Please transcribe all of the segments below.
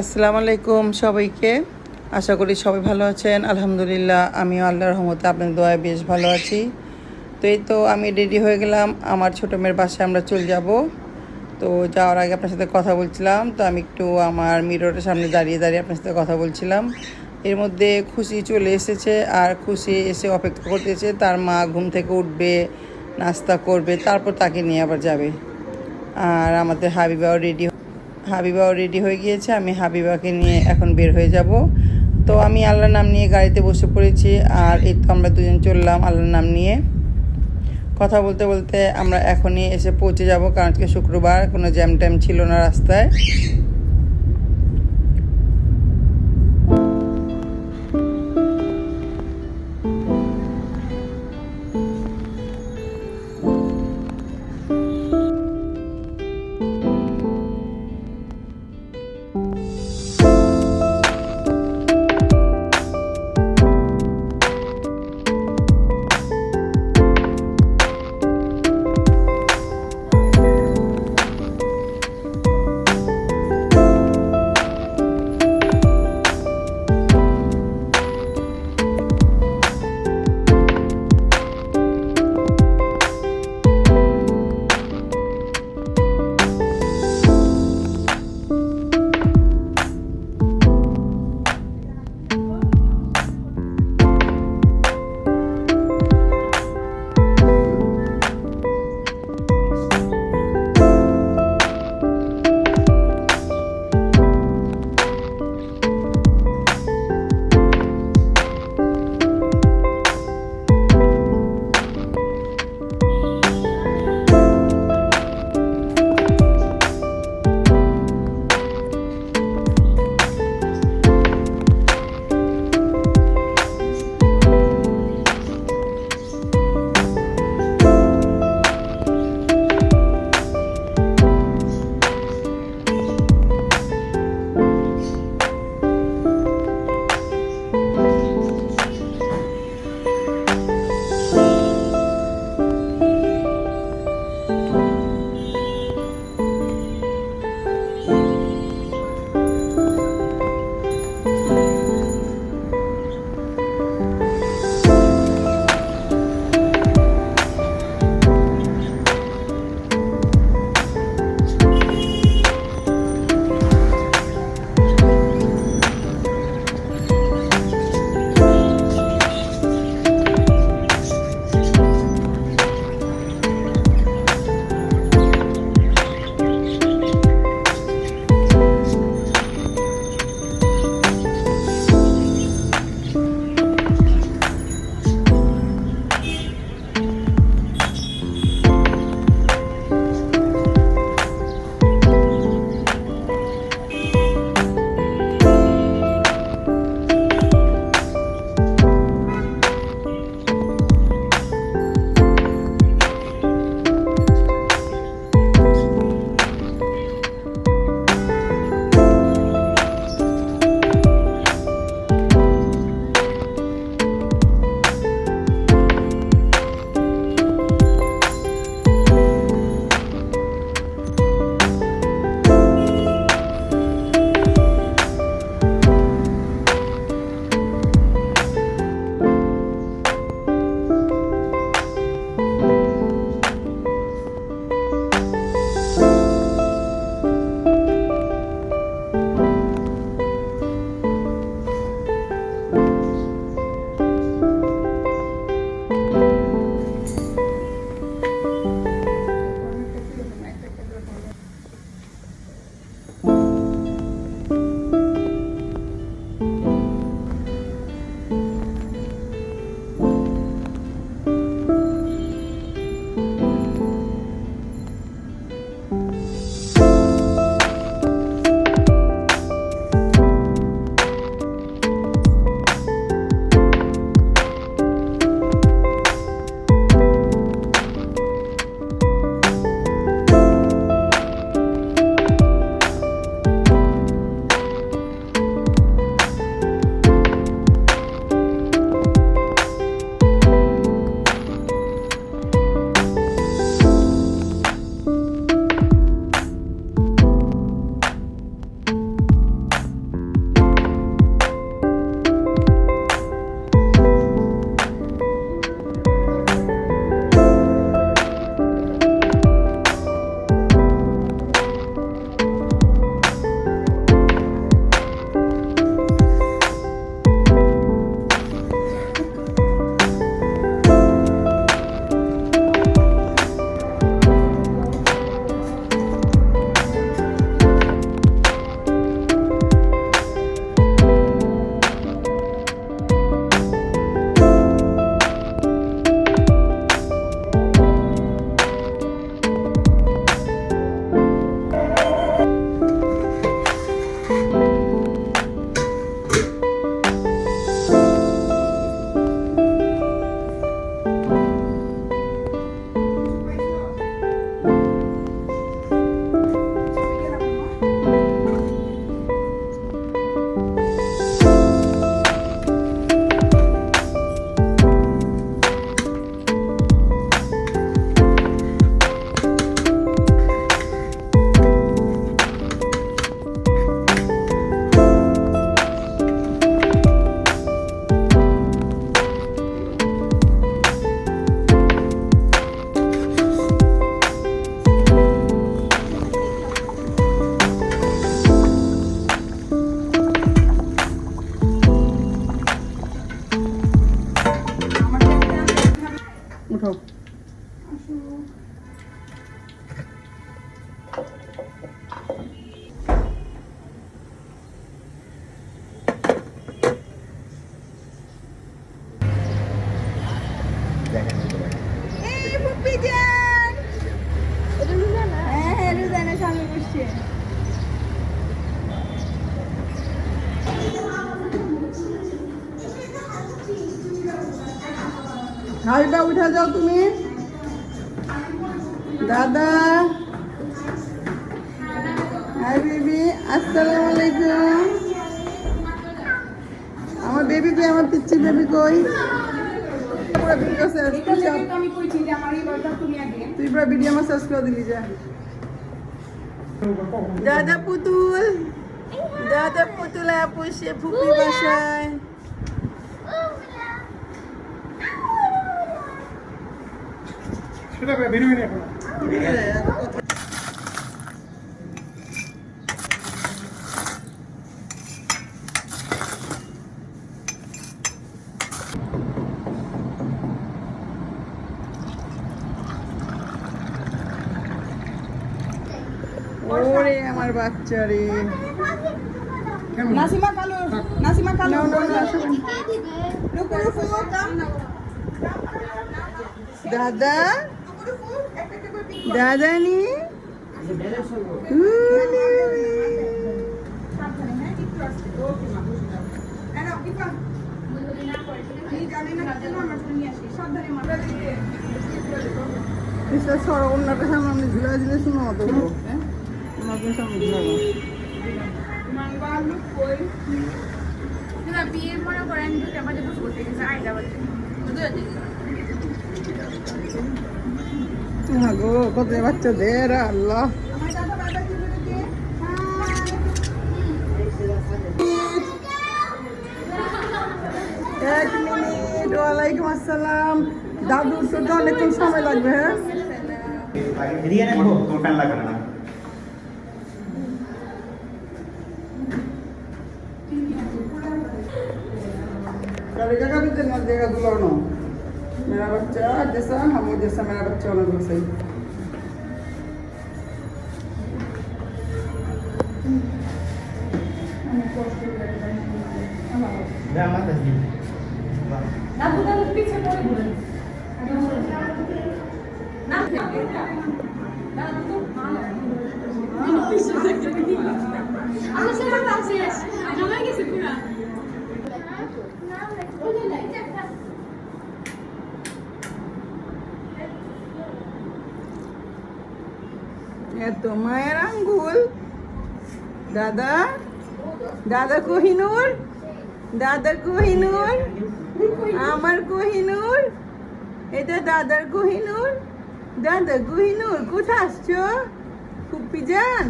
আসসালামু আলাইকুম সবাইকে। আশা করি সবাই ভালো আছেন। আলহামদুলিল্লাহ, আমিও আল্লাহর রহমতে আপনার দোয়ায় বেশ ভালো আছি। তো এই তো আমি রেডি হয়ে গেলাম। আমার ছোটো মেয়ের বাসায় আমরা চলে যাব। তো যাওয়ার আগে আপনার সাথে কথা বলছিলাম। তো আমি একটু আমার মিররের সামনে দাঁড়িয়ে দাঁড়িয়ে আপনার সাথে কথা বলছিলাম। এর মধ্যে খুশি চলে এসেছে আর খুশি এসে অপেক্ষা করতেছে। তার মা ঘুম থেকে উঠবে, নাস্তা করবে, তারপর তাকে নিয়ে আবার যাবে। আর আমাদের হাবিবাও রেডি হাবিবাও রেডি হয়ে গিয়েছে, আমি হাবিবাকে নিয়ে এখন বের হয়ে যাব। তো আমি আল্লাহর নাম নিয়ে গাড়িতে বসে পড়েছি, আর এই তো আমরা দুজন চললাম আল্লাহর নাম নিয়ে। কথা বলতে বলতে আমরা এখনই এসে পৌঁছে যাব, কারণ আজকে শুক্রবার, কোনো জ্যাম ট্যাম ছিল না রাস্তায়। no যাও তুমি। দাদা। হাই বেবি আসসালামু আলাইকুম। আমার বেবি কই? আমার পিচ্ছি বেবি কই তুই পুরো ভিডিও আমার শেষ করে দিলি যা। দাদা পুতুল। দাদা পুতুল আপুসে ফুপি বাসায় সেটা বেরোবে না এখন ওরে আমার বাচ্চা রে। নাসিমা কালো নাসিমা কালো। দাদা রুকু রুকু একটা একটা করে পিক দাদা নি উলি, উলি। সাবধানে একটু আস্তে ওকে মা এই নাও পিক না কেন জন্য নিয়ে আসি সাবধানে মা মিস্টার সর অন্যটা সামনে আমি ঝুলা দিলে শুনো অত হ্যাঁ? সামনে ঝুলাবো বিয়ের মনে করেন দুটা বাজে বসে করতে গেছে আড়াইটা বাজে হ্যাঁ গো কত বাচ্চাদের আল্লাহ। এক মিনিট ওয়ালাইকুম আসসালাম। দাদুর তো অনেকক্ষণ সময় লাগবে হ্যাঁ? এদিকে নেব তোমার ফ্যান লাগবে না मेरा बच्चा जैसा हम जैसा मेरा बच्चा होना तो सही দাদা? দাদা কোহিনুর? দাদা কোহিনুর? আমার কোহিনুর? এটা দাদার কোহিনুর? দাদা কোহিনুর কোথায় আসছো? ফুপ্পি যান?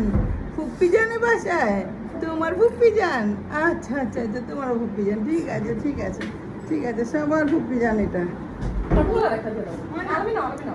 ফুপ্পি জানে বাসায়? তোমার ফুপ্পি যান? আচ্ছা আচ্ছা আচ্ছা তোমার ফুপ্পি যান। ঠিক আছে ঠিক আছে ঠিক আছে সবার ফুপ্পি যান এটা। আমি না আমি না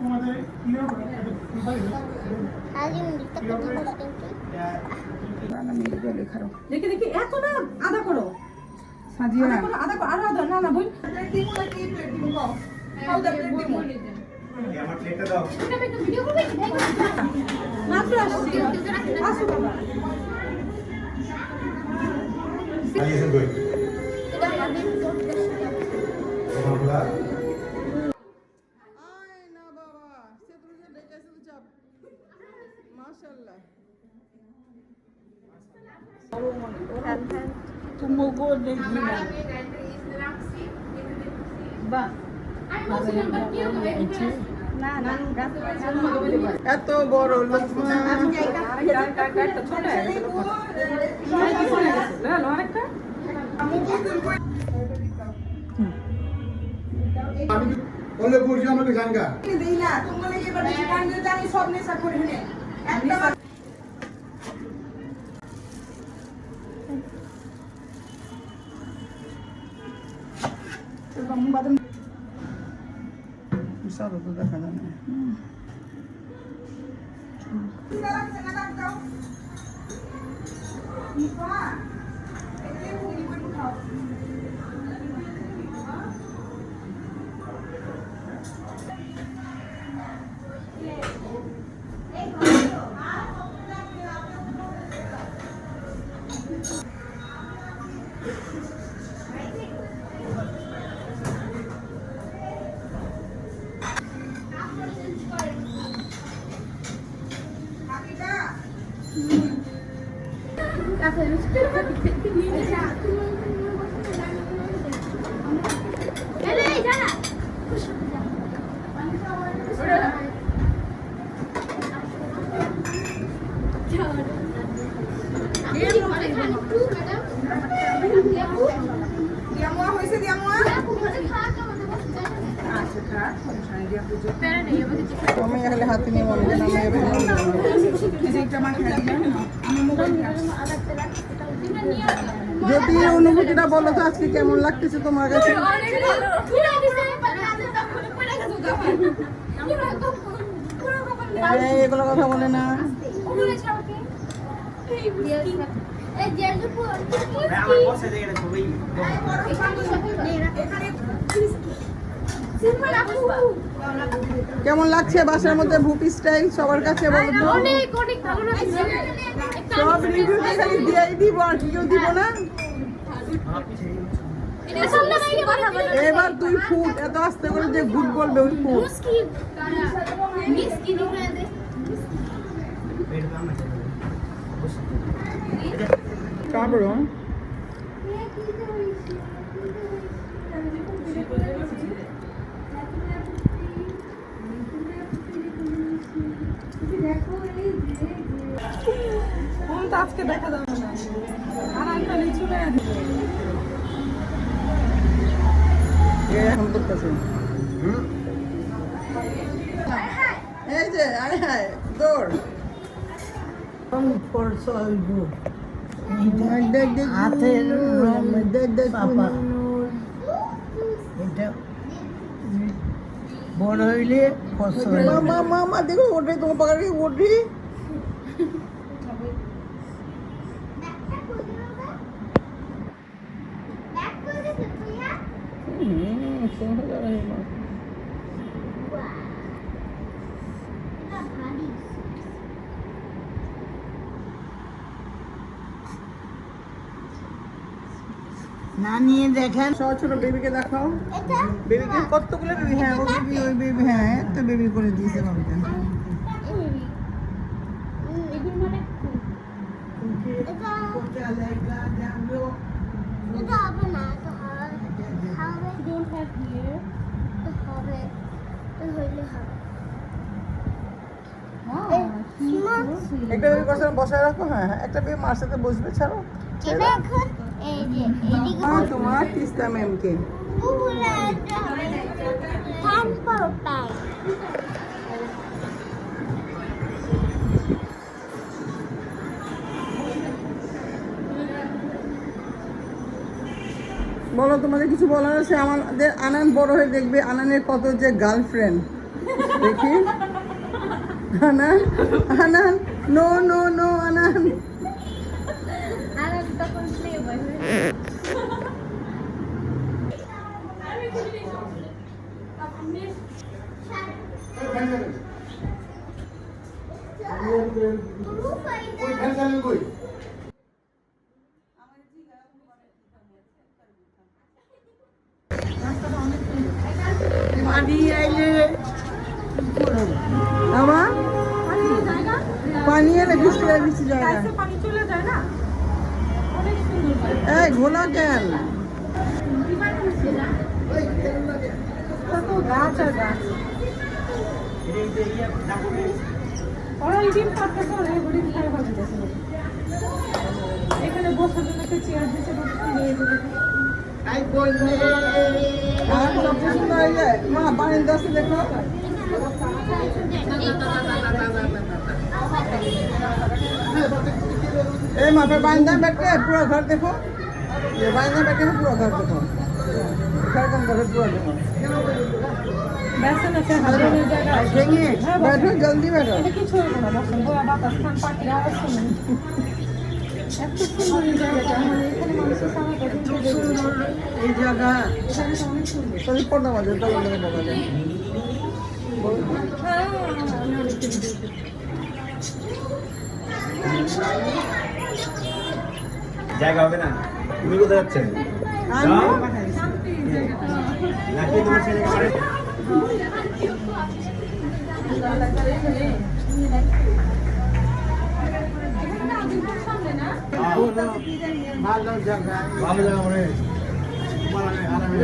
তোমাদের কি হবে দেখি। দেখি এত না আদা করো। সাজিয়া আদা করো আদা করো আরও আদা না না বল মাত্র আসছি। আসো বাবা। এটা আমাদের তোমার আয় না বাবা সে তুমি যে ডেকেছিল চাপ মাশাআল্লাহ তুমগো দেখি না বাহ আমি বলছিলাম বাট কি হবে এত বড় লোকমা আমি বলে বলছি আমাকে জানগা দেই না তোমার এবার বেশি টাইম দিতে আমি সব নেশা করে নে একটা বিশাল তো দেখা যায় না লাগছে না দাও আমি হাতে নিয়ে মনে করেন আমি এখানে যদি অনুভূতিটা বলো তো আজকে কেমন লাগতেছে তোমার কাছে? এগুলো কথা বলে না। আমার বসে ছবি কেমন লাগছে বাসার মধ্যে ভুপি স্টাইল সবার কাছে বলো অনেক অনেক ভালো লাগছে। সব রিভিউতে খালি দিয়েই দিব আর কেউ দিব না। এবার তুই ফুট এত আস্তে করে যে গুড বলবে ওই ফুট মিসকি নিয়ে দে তারপর ফোন তো আজকে দেখা যাবে না আর একটা নিচু না এই যে আয় হায় দৌড় হাতের এটা বড় হইলে মামা দেখো ওঠে তোমার পাখারে ওঠে না। না নিয়ে দেখেন। সব ছোট বেবিকে দেখাও। বেবিকে কতগুলো বেবি হ্যাঁ ও বেবি ওই বেবি হ্যাঁ তো বেবি করে দিয়েছে বাবুকে বসায় রাখো হ্যাঁ হ্যাঁ একটা বেবি মার সাথে বসবে ছাড়ো। হ্যাঁ তোমার তিস্তা ম্যামকে। বলো তোমাদের কিছু বলার আছে? আমাদের আনান বড় হয়ে দেখবে আনানের কত যে গার্লফ্রেন্ড দেখি। আনান আনান। নো নো নো আনান জায়গা পানি চলে যায় না অনেক সুন্দর এই ঘোলা কেন গাছ আর গাছ ওরা এই দিন পারতেছে ওরা এই খাই ভাবতেছে এখানে বসার জন্য একটা চেয়ার হয়ে মা পানির দাসে দেখো এই মাপে বান্ধা बैठे पूरा घर देखो ये बांधा बैठे हैं पूरा घर देखो घर कम करो पूरा देखो ব্যস্ত আছে হাজারের জায়গায় ভেঙে बैठो जल्दी बैठो এটা কিছু হইব না বসেন গোয়া বাতাস খান পাখির আওয়াজ শুনুন এত সুন্দর এই জায়গাটা মানে এখানে জায়গা হবে না তুমি কোথায় যাচ্ছেন। নাকি তোমার ছেলে ভালো জায়গা ভালো জায়গা মানে আরামে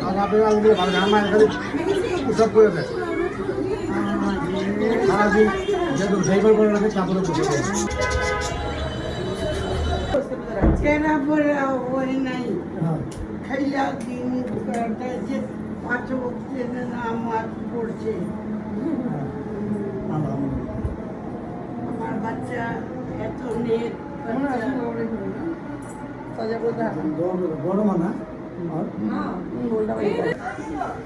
আর আপনি ভালো জায়গা আমার খালি সব করে দেয় সারাদিন যেহেতু ড্রাইভার করে রাখে তারপরে দেয় যে পাঁচ বছর নামাজ পড়ছে। আমার বাচ্চা এত নেট বড় মানা।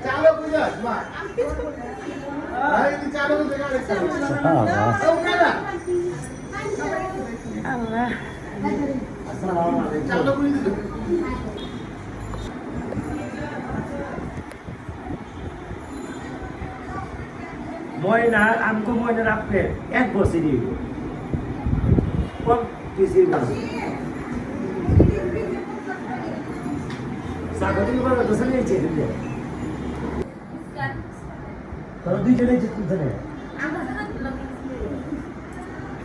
চালো বুঝাস মা ভাই তুই চালো দেখা দেখছিস আল্লাহ আসসালামু আলাইকুম চালো বুঝিস ময়না আমকো ময়নার আপনি এক বছরই কম কিছু না। স্বাগতিক বাবা দোষে নিয়েছে দিলে তোর দুইজনে জিততে না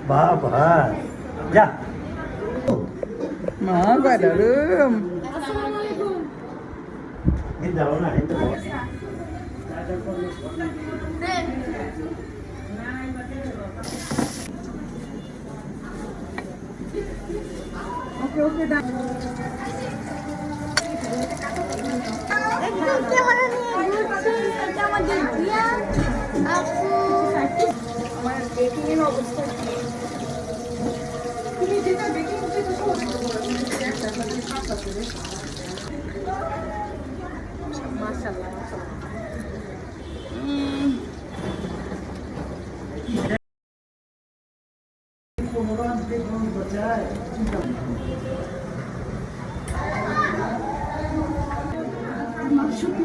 বাবা যা মা গাডারুম এই দাও না এই দাও ওকে ওকে দা একদম ক্যামেরা নিয়ে ঘুরছে এটা আমাদের দিয়া আপু আমার বেকিং এর অবস্থা কি তুমি যেটা বেকিং হচ্ছে তো সহজ মাশাআল্লাহ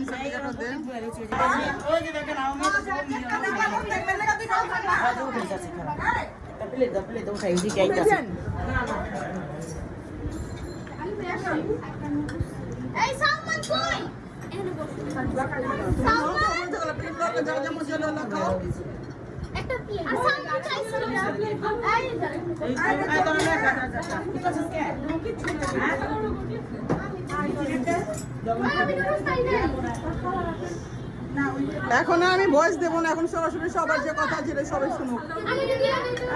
লাগে তানি সার্টিফিকেট দেন এই সালমান কই এখানে বসো সালমান একটা পিয়ে আর সালমান চাইছিল এই আমি তো চাই না এখন আমি ভয়েস দেব না এখন সরাসরি সবার যে কথা ছিল সবাই শুনুক।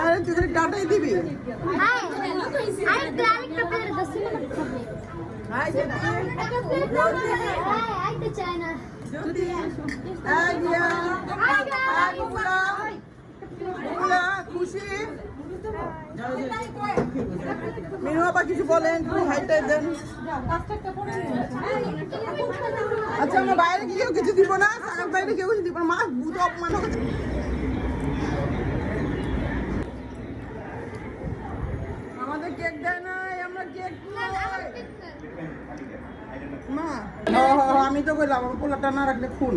আরে তুই খালি ডাটাই দিবি? হ্যাঁ খুশি? মিনু আপা কিছু বলেন দেন। আচ্ছা আমরা বাইরে গিয়েও কিছু দিব না বাইরে কেউ কিছু দিব না। মা বুঝো অপমান হচ্ছে। আমাদের কেক দেয় নাই আমরা কেক মা হ হ হ, আমি তো কইলাম আমার পোলাটা না রাখলে খুন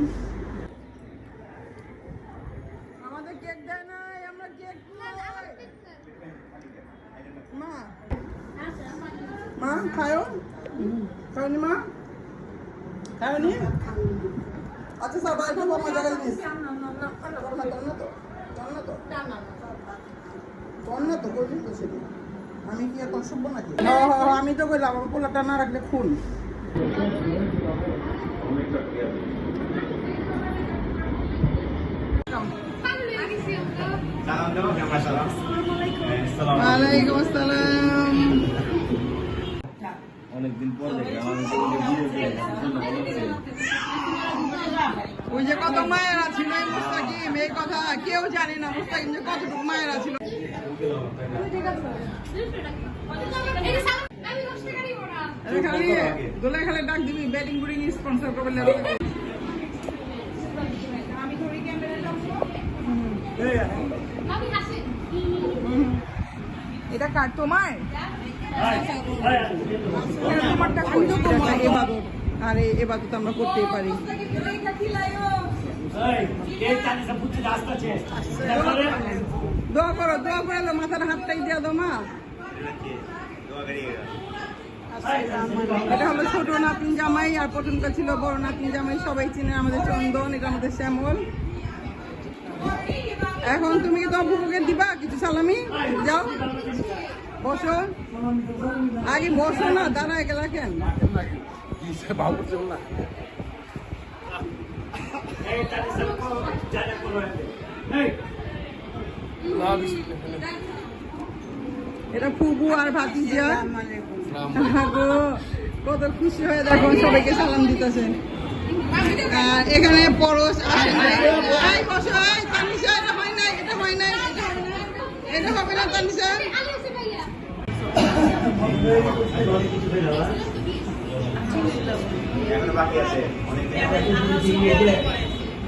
আমাদের কেক দেয় নাই আমরা কেক মা। মা খায়ও খাওনি মা? খাওনি আচ্ছা স্যার বাইরে আমার জায়গায় দিস না তো করবি তো। সেটা আমি কি এখন শুনব নাকি? আমি তো কইলাম আমার পোলাটা না রাখলে খুন। সালাম দাও। সালাম আসসালামু ওয়ালাইকুম আসসালাম। অনেকদিন পর ওই যে কত মায়েরা ছিল এই মুস্তাকিম এই কথা কেউ জানে না মুস্তাকিম যে কতটুকু মায়েরা ছিল। খালি দোলে খালি ডাক দিবি ব্যাটিং বুড়ি স্পন্সর করবে আমি ধরি এটা কার? তোমার? তোমারটা আমি তো আরে আমরা করতেই পারি। দোয়া করো, দোয়া করে মাথার হাতটাই দিয়ে দো মা। এটা হলো ছোট নাতিন জামাই, আর প্রথমটা ছিল বড় নাতিন জামাই, সবাই চিনে আমাদের চন্দন, এটা আমাদের শ্যামল। এখন তুমি কি তোমার দিবা কিছু সালামি? যাও। বসো। আগে বসো না, দাঁড়ায় গেলা কেন? এটা ফুবু আর ভাতিজা। গো কত খুশি হয়ে দেখো, সবাইকে সালাম দিতেছে। আর এখানে পরশ আসে হয় নাই, এটা না এটা হবে না, তানিশা।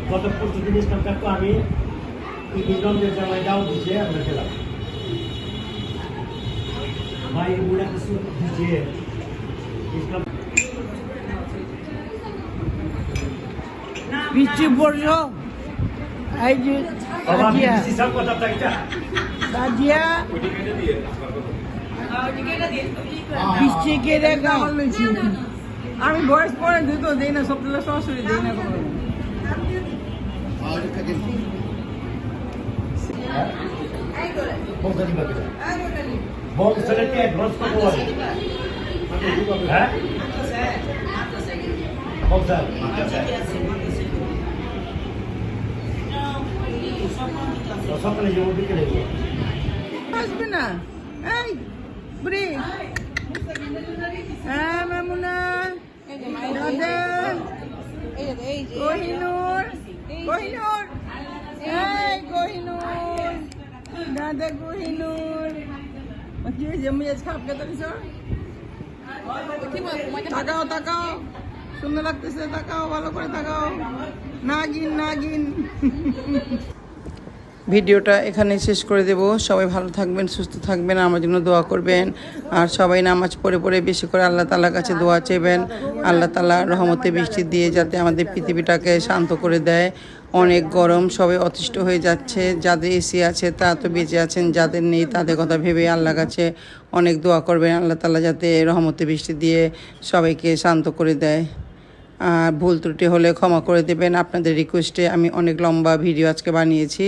গত পরশু দিন কাকু আমি ইসলামদের জামাই দাও দিছে আমরা খেলাম ভাই বুড়া কিছু দিছে ইসলাম পড়ছো এই যে বাবা আমি দাদিয়া দিছি সব কথা থাকতা দাদিয়া পিচ্ছি কে দেখা আমার লইছি আমি বয়স পরে দিত দেই না সপ্তাহে সরাসরি দেই না কোনো বলতে দিবা বলতে চলে কে গ্রস কত বলে হ্যাঁ বলতে সকালে যাব বিকেলে যাব আসবে না এই বুড়ি। হ্যাঁ মামুনা। দাদা কোহিনুর কোহিনুর এই কোহিনুর দাদা কোহিনুর কি হয়েছে মেজাজ খারাপ কে তারিস তাকাও তাকাও। সুন্দর লাগতেছে, তাকাও, ভালো করে তাকাও। নাগিন নাগিন। ভিডিওটা এখানে শেষ করে দেব। সবাই ভালো থাকবেন, সুস্থ থাকবেন, আমার জন্য দোয়া করবেন। আর সবাই নামাজ পড়ে পড়ে বেশি করে আল্লাহ তালার কাছে দোয়া চেবেন। আল্লাহ তালা রহমতে বৃষ্টি দিয়ে যাতে আমাদের পৃথিবীটাকে শান্ত করে দেয়। অনেক গরম সবাই অতিষ্ঠ হয়ে যাচ্ছে। যাদের এসি আছে তা তো বেঁচে আছেন, যাদের নেই তাদের কথা ভেবে আল্লাহ কাছে অনেক দোয়া করবেন। আল্লাহ তালা যাতে রহমতে বৃষ্টি দিয়ে সবাইকে শান্ত করে দেয়। আর ভুল ত্রুটি হলে ক্ষমা করে দেবেন। আপনাদের রিকোয়েস্টে আমি অনেক লম্বা ভিডিও আজকে বানিয়েছি।